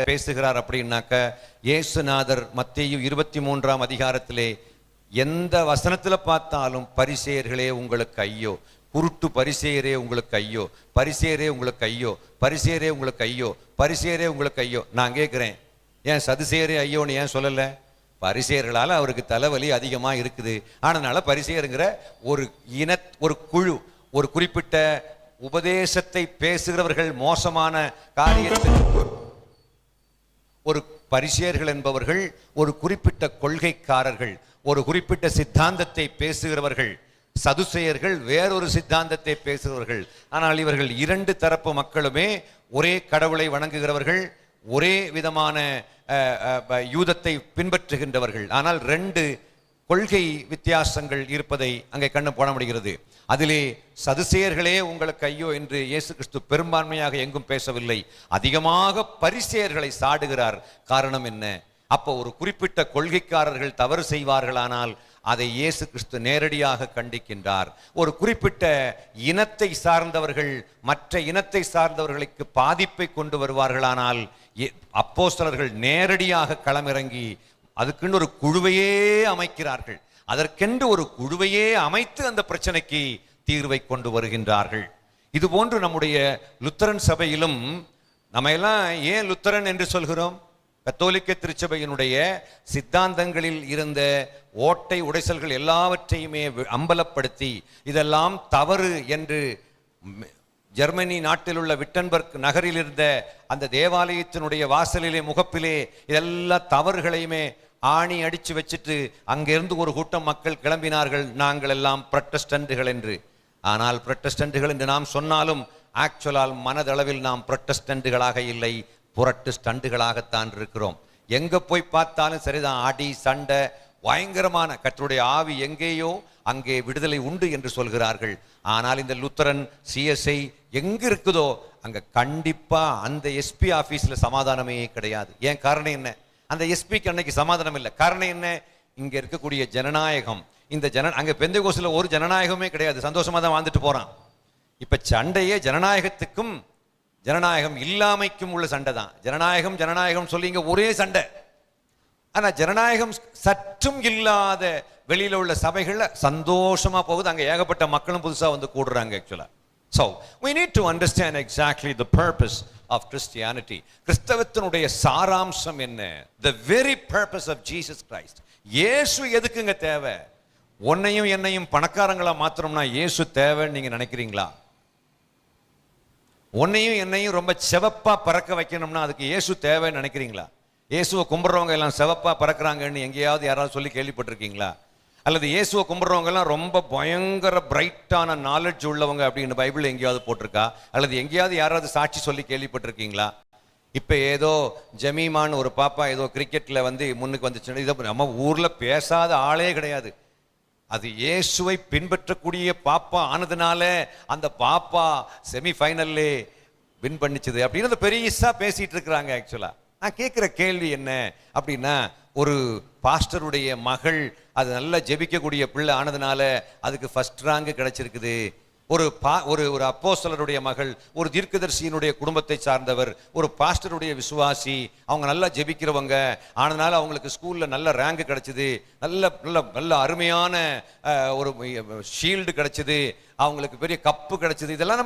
பேசுகிறார் அப்படின்னாக்க இயேசுநாதர் மத்தேயு இருபத்தி மூன்றாம் அதிகாரத்திலே எந்த வசனத்தில் பார்த்தாலும் பரிசேயர்களே உங்களுக்கு ஐயோ குருட்டு பரிசேயரே உங்களுக்கு ஐயோ பரிசேயரே உங்களுக்கு ஐயோ பரிசேயரே உங்களுக்கு ஐயோ பரிசேயரே உங்களுக்கு ஐயோ. நான் கேட்குறேன் ஏன் சதுசேயரே ஐயோன்னு ஏன் சொல்லலை? பரிசேயர்களால் அவருக்கு தலைவலி அதிகமாக இருக்குது. அதனால பரிசேயருங்கிற ஒரு இன ஒரு குழு ஒரு குறிப்பிட்ட உபதேசத்தை பேசுகிறவர்கள் மோசமான காரியத்தை பரிசேயர்கள் என்பவர்கள் ஒரு குறிப்பிட்ட கொள்கைக்காரர்கள் ஒரு குறிப்பிட்ட சித்தாந்தத்தை பேசுகிறவர்கள் சதுசேயர்கள் வேறொரு சித்தாந்தத்தை பேசுகிறவர்கள். ஆனால் இவர்கள் இரண்டு தரப்பு மக்களுமே ஒரே கடவுளை வணங்குகிறவர்கள் ஒரே விதமான யூதத்தை பின்பற்றுகின்றவர்கள். ஆனால் ரெண்டு கொள்கை வித்தியாசங்கள் இருப்பதை அங்கே கண்ணு போட முடிகிறது. அதிலே சதுசேயர்களே உங்களுக்கு ஐயோ என்று இயேசு கிறிஸ்து பெரும்பான்மையாக எங்கும் பேசவில்லை. அதிகமாக பரிசேயர்களை சாடுகிறார். காரணம் என்ன? அப்போ ஒரு குறிப்பிட்ட கொள்கைக்காரர்கள் தவறு செய்வார்களானால் அதை இயேசு கிறிஸ்து நேரடியாக கண்டிக்கின்றார். ஒரு குறிப்பிட்ட இனத்தை சார்ந்தவர்கள் மற்ற இனத்தை சார்ந்தவர்களுக்கு பாதிப்பை கொண்டு வருவார்களானால் எ- அப்போஸ்தலர்கள் நேரடியாக களமிறங்கி அதுக்குன்னு ஒரு குழுவையே அமைக்கிறார்கள். அதற்கென்று ஒரு குழுவையே அமைத்து அந்த பிரச்சனைக்கு தீர்வை கொண்டு வருகின்றார்கள். இது போன்று நம்முடைய லுத்தரன் சபையிலும் நம்ம எல்லாம் ஏன் லுத்தரன் என்று சொல்கிறோம்? கத்தோலிக்க திருச்சபையினுடைய சித்தாந்தங்களில் இருந்த ஓட்டை உடைசல்கள் எல்லாவற்றையுமே அம்பலப்படுத்தி இதெல்லாம் தவறு என்று ஜெர்மனி நாட்டில் உள்ள விட்டன்பர்க் நகரில் இருந்த அந்த தேவாலயத்தினுடைய வாசலிலே முகப்பிலே இதெல்லா தவறுகளையுமே ஆணி அடிச்சு வச்சுட்டு அங்கிருந்து ஒரு கூட்டம் மக்கள் கிளம்பினார்கள். நாங்கள் எல்லாம் புரட்டஸ்டன்ட்டுகள் என்று. ஆனால் புரட்டஸ்டன்ட்டுகள் என்று நாம் சொன்னாலும் ஆக்சுவலால் மனதளவில் நாம் புரட்டஸ்டன்ட்டுகளாக இல்லை. புரட்டு ஸ்டண்டுகளாகத்தான் இருக்கிறோம். எங்கே போய் பார்த்தாலும் சரிதான். அடி சண்டை பயங்கரமான கற்றுடைய ஆவி எங்கேயோ அங்கே விடுதலை உண்டு என்று சொல்கிறார்கள். ஆனால் இந்த லுத்தரன் சிஎஸ்ஐ எங்கே இருக்குதோ அங்கே கண்டிப்பாக அந்த எஸ்பி ஆஃபீஸில் சமாதானமே கிடையாது. ஏன் காரணம் என்ன? அந்த எஸ்பிக்கு அன்னைக்கு சமாதானம் இல்லை. காரணம் என்ன? இங்கே இருக்கக்கூடிய ஜனநாயகம். இந்த ஜன அங்கே பெந்த கோசில் ஒரு ஜனநாயகமே கிடையாது. சந்தோஷமாக தான் வாழ்ந்துட்டு போகிறான் இப்போ சண்டையே ஜனநாயகத்துக்கும் ஜனநாயகம் இல்லாமைக்கும் உள்ள சண்டை தான். ஜனநாயகம் ஜனநாயகம் சொல்லி இங்கே ஒரே சண்டை. ஆனால் ஜனநாயகம் சற்றும் இல்லாத வெளியில் உள்ள சபைகளில் சந்தோஷமாக போகுது. அங்கே ஏகப்பட்ட மக்களும் புதுசாக வந்து கூடுறாங்க ஆக்சுவலாக so we need to understand exactly the purpose of Christianity கிறிஸ்தவத்தினுடைய சாராம்சம் என்ன? The very purpose of Jesus Christ இயேசு எதுக்குங்க தேவை? உன்னையும் என்னையும் பணக்காரங்களா மாத்திரம்னா இயேசு தேவைன்னு நீங்க நினைக்கிறீங்களா? உன்னையும் என்னையும் ரொம்ப செவப்பா பறக்க வைக்கணும்னா அதுக்கு இயேசு தேவைன்னு நினைக்கிறீங்களா இயேசுவை கும்பிட்றவங்க எல்லாம் செவப்பா பறக்குறாங்கன்னு எங்கேயாவது யாராவது சொல்லி கேள்விப்பட்டிருக்கீங்களா அல்லது இயேசுவை கும்பிட்றவங்கெல்லாம் ரொம்ப பயங்கர பிரைட்டான நாலேஜ் உள்ளவங்க அப்படின்னு பைபிள் எங்கேயாவது போட்டிருக்கா? அல்லது எங்கேயாவது யாராவது சாட்சி சொல்லி கேள்விப்பட்டிருக்கீங்களா? இப்போ ஏதோ ஜமீமான்னு ஒரு பாப்பா ஏதோ கிரிக்கெட்டில் வந்து முன்னுக்கு வந்துச்சுன்னா இதை நம்ம ஊரில் பேசாத ஆளே கிடையாது. அது இயேசுவை பின்பற்றக்கூடிய பாப்பா ஆனதுனால அந்த பாப்பா செமி ஃபைனல்லே வின் பண்ணிச்சது அப்படின்னு பெரியசா பேசிகிட்டு இருக்கிறாங்க ஆக்சுவலாக நான் கேட்குற கேள்வி என்ன அப்படின்னா ஒரு பாஸ்டருடைய மகள் அது நல்லா ஜெபிக்கக்கூடிய பிள்ளை ஆனதுனால அதுக்கு ஃபர்ஸ்ட் ரேங்க் கிடைச்சிருக்குது. ஒரு பா ஒரு ஒரு அப்போஸ்தலருடைய மகள் ஒரு தீர்க்கதர்சியினுடைய குடும்பத்தை சார்ந்தவர் ஒரு பாஸ்டருடைய விசுவாசி அவங்க நல்லா ஜெபிக்கிறவங்க ஆனதுனால அவங்களுக்கு ஸ்கூலில் நல்ல ரேங்க் கிடச்சிது. நல்ல நல்ல நல்ல அருமையான ஒரு ஷீல்டு கிடைச்சது. அவங்களுக்கு பெரிய கப்பு கிடச்சிது. இதெல்லாம் நம்ம